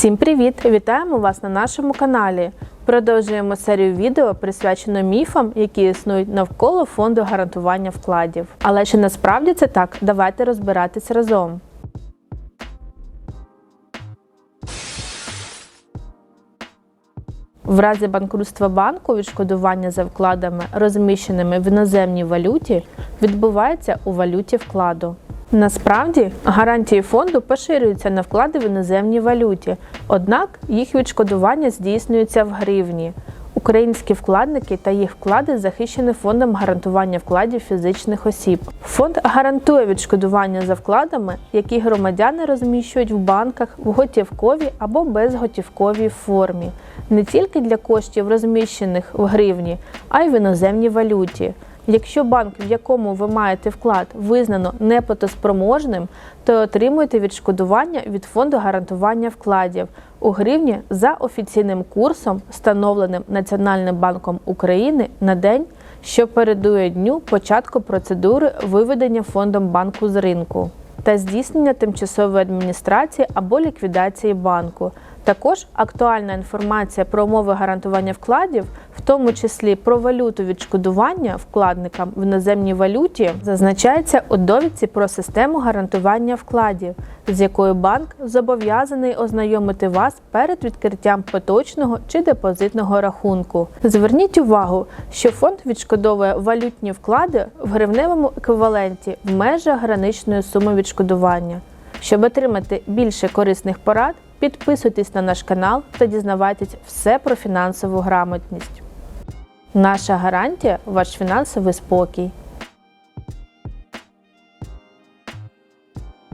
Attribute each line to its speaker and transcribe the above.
Speaker 1: Всім привіт! Вітаємо вас на нашому каналі. Продовжуємо серію відео, присвячену міфам, які існують навколо фонду гарантування вкладів. Але чи насправді це так? Давайте розбиратись разом. В разі банкрутства банку відшкодування за вкладами, розміщеними в іноземній валюті, відбувається у валюті вкладу. Насправді гарантії фонду поширюються на вклади в іноземній валюті, однак їх відшкодування здійснюється в гривні. Українські вкладники та їх вклади захищені фондом гарантування вкладів фізичних осіб. Фонд гарантує відшкодування за вкладами, які громадяни розміщують в банках в готівковій або безготівковій формі, не тільки для коштів, розміщених в гривні, а й в іноземній валюті. Якщо банк, в якому ви маєте вклад, визнано неплатоспроможним, то отримуєте відшкодування від фонду гарантування вкладів у гривні за офіційним курсом, встановленим Національним банком України на день, що передує дню початку процедури виведення фондом банку з ринку та здійснення тимчасової адміністрації або ліквідації банку. Також актуальна інформація про умови гарантування вкладів, в тому числі про валюту відшкодування вкладникам в іноземній валюті, зазначається у довідці про систему гарантування вкладів, з якою банк зобов'язаний ознайомити вас перед відкриттям поточного чи депозитного рахунку. Зверніть увагу, що фонд відшкодовує валютні вклади в гривневому еквіваленті в межах граничної суми відшкодування. Щоб отримати більше корисних порад, підписуйтесь на наш канал та дізнавайтесь все про фінансову грамотність. Наша гарантія ваш фінансовий спокій.